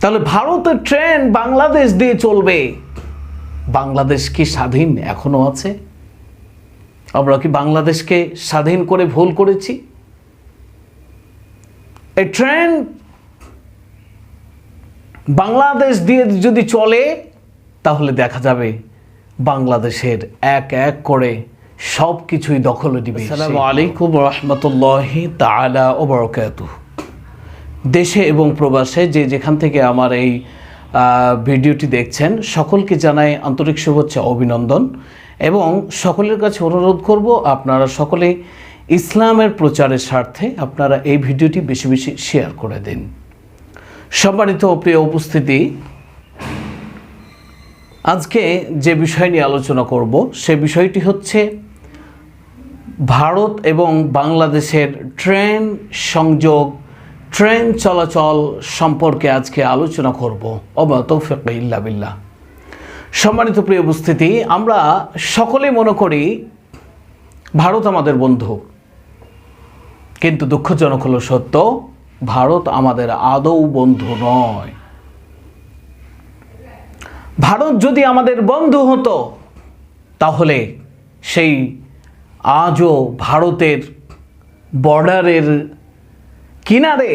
তাহলে ভারতের ট্রেন বাংলাদেশ দিয়ে চলবে। বাংলাদেশ কি স্বাধীন এখনও আছে? আমরা কি বাংলাদেশকে স্বাধীন করে ভুল করেছি? এই ট্রেন বাংলাদেশ দিয়ে যদি চলে, তাহলে দেখা যাবে বাংলাদেশের এক এক করে সব কিছুই দখলে দিবে আসসালামু আলাইকুম রহমতুল্লাহি তাআলা ও বরকাতুহ। দেশে এবং প্রবাসে যে যেখান থেকে আমার এই ভিডিওটি দেখছেন, সকলকে জানাই আন্তরিক শুভেচ্ছা, অভিনন্দন এবং সকলের কাছে অনুরোধ করব আপনারা সকলে ইসলামের প্রচারের স্বার্থে আপনারা এই ভিডিওটি বেশি বেশি শেয়ার করে দিন। সম্মানিত প্রিয় উপস্থিতি, আজকে যে বিষয় নিয়ে আলোচনা করব সে বিষয়টি হচ্ছে ভারত এবং বাংলাদেশের ট্রেন সংযোগ ট্রেন চলাচল সম্পর্কে আজকে আলোচনা করব। অবা তৌফিক ইল্লা বিল্লাহ। সম্মানিত প্রিয় উপস্থিতি, আমরা সকলেই মনে করি ভারত আমাদের বন্ধু। কিন্তু দুঃখজনক হলো সত্য, ভারত আমাদের আদৌ বন্ধু নয়। ভারত যদি আমাদের বন্ধু হতো, তাহলে সেই আজও ভারতের বর্ডারের কিনারে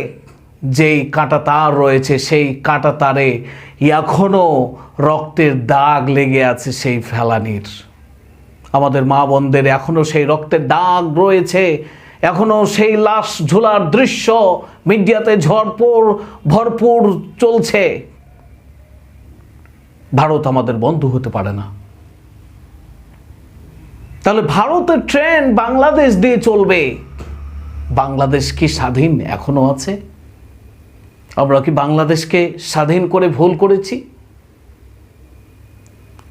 যেই কাঁটা তার রয়েছে, সেই কাঁটা তারে এখনও রক্তের দাগ লেগে আছে সেই ফেলানির। আমাদের মা বোনদের এখনও সেই রক্তের দাগ রয়েছে এখনও সেই লাশ ঝোলার দৃশ্য মিডিয়াতে ঝড়পুর, ভরপুর চলছে। ভারত আমাদের বন্ধু হতে পারে না। তাহলে ভারতের ট্রেন বাংলাদেশ দিয়ে চলবে। বাংলাদেশ কি স্বাধীন এখনও আছে? আমরা কি বাংলাদেশকে স্বাধীন করে ভুল করেছি?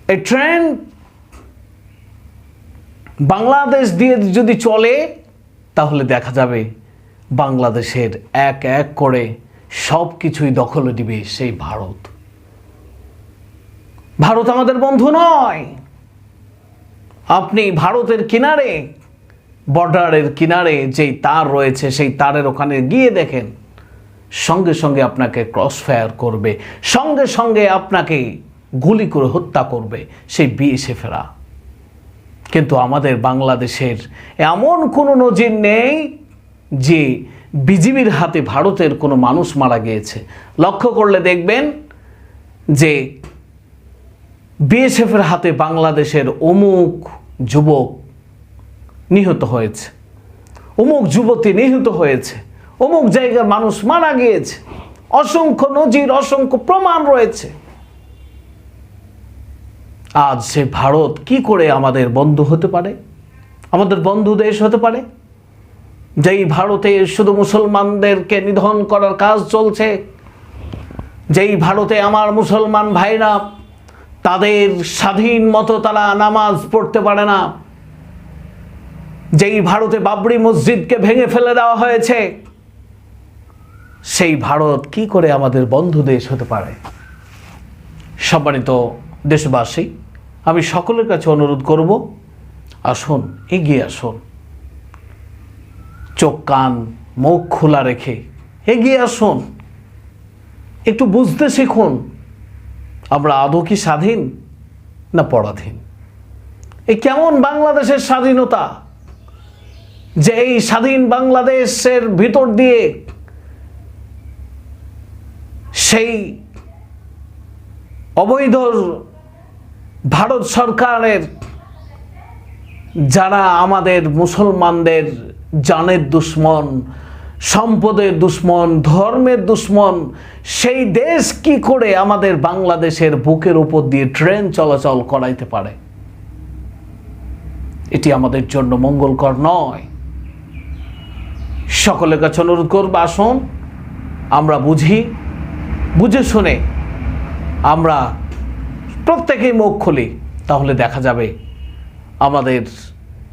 এই ট্রেন বাংলাদেশ দিয়ে যদি চলে, তাহলে দেখা যাবে বাংলাদেশের এক এক করে সব কিছুই দখলে দিবে সেই ভারত। ভারত আমাদের বন্ধু নয়। আপনি ভারতের কিনারে বর্ডারের কিনারে যেই তার রয়েছে, সেই তারের ওখানে গিয়ে দেখেন সঙ্গে সঙ্গে আপনাকে ক্রস ফায়ার করবে, সঙ্গে সঙ্গে আপনাকে গুলি করে হত্যা করবে সেই বিএসএফেরা কিন্তু আমাদের বাংলাদেশের এমন কোনো নজির নেই যে বিজিবির হাতে ভারতের কোনো মানুষ মারা গিয়েছে। লক্ষ্য করলে দেখবেন যে বিএসএফের হাতে বাংলাদেশের অমুক যুবক নিহত হয়েছে। অমুক যুবতী নিহত হয়েছে। অমুক জায়গার মানুষ মারা গিয়েছে। অসংখ্য নজির, অসংখ্য প্রমাণ রয়েছে। আজ সে ভারত কি করে আমাদের বন্ধু হতে পারে? আমাদের বন্ধু দেশ হতে পারে? যেই ভারতে শুধু মুসলমানদেরকে নিধন করার কাজ চলছে, যেই ভারতে আমার মুসলমান ভাইরা তাদের স্বাধীন মতো তারা নামাজ পড়তে পারে না যেই ভারতে বাবরি মসজিদকে ভেঙে ফেলে দেওয়া হয়েছে, সেই ভারত কি করে আমাদের বন্ধু দেশ হতে পারে? সম্মানিত দেশবাসী, আমি সকলের কাছে অনুরোধ করব, আসুন, এগিয়ে আসুন। চোখ, কান, মুখ খোলা রেখে এগিয়ে আসুন। একটু বুঝতে শিখুন, আমরা আদৌ কি স্বাধীন না পরাধীন? এই কেমন বাংলাদেশের স্বাধীনতা? যে এই স্বাধীন বাংলাদেশের ভিতর দিয়ে সেই অবৈধ ভারত সরকারের যারা আমাদের মুসলমানদের জানের দুশ্মন, সম্পদের দুশ্মন, ধর্মের দুশ্মন, সেই দেশ কি করে আমাদের বাংলাদেশের বুকের উপর দিয়ে ট্রেন চলাচল করাইতে পারে? এটি আমাদের জন্য মঙ্গলকর নয়। সকলের কাছে অনুরোধ করব, আসুন, আমরা বুঝি, বুঝে শুনে আমরা প্রত্যেকেই মুখ খুলি, তাহলে দেখা যাবে আমাদের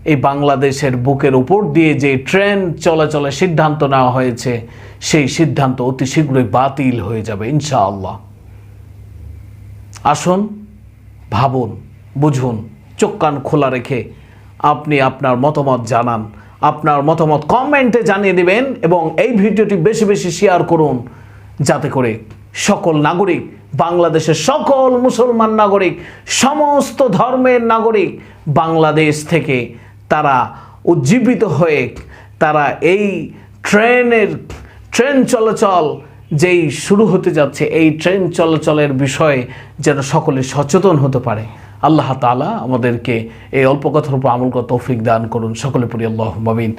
এই বাংলাদেশের বুকের উপর দিয়ে যে ট্রেন চলাচলের সিদ্ধান্ত নেওয়া হয়েছে, সেই সিদ্ধান্ত অতি শীঘ্রই বাতিল হয়ে যাবে, ইনশাআল্লাহ। আসুন, ভাবুন, বুঝুন, চোখ কান খোলা রেখে আপনি আপনার মতামত জানান। আপনার মতামত কমেন্টে জানিয়ে দেবেন এবং এই ভিডিওটি বেশি বেশি শেয়ার করুন যাতে করে সকল নাগরিক, বাংলাদেশের সকল মুসলমান নাগরিক, সমস্ত ধর্মের নাগরিক বাংলাদেশ থেকে তারা উজ্জীবিত হয়ে তারা এই ট্রেনের, ট্রেন চলাচল যেই শুরু হতে যাচ্ছে, এই ট্রেন চলাচলের বিষয়ে যেন সকলে সচেতন হতে পারে। আল্লাহ তালা আমাদেরকে এই অল্প কথার উপর আমল করা তৌফিক দান করুন। সকলে পড়ি আল্লাহ মাবিন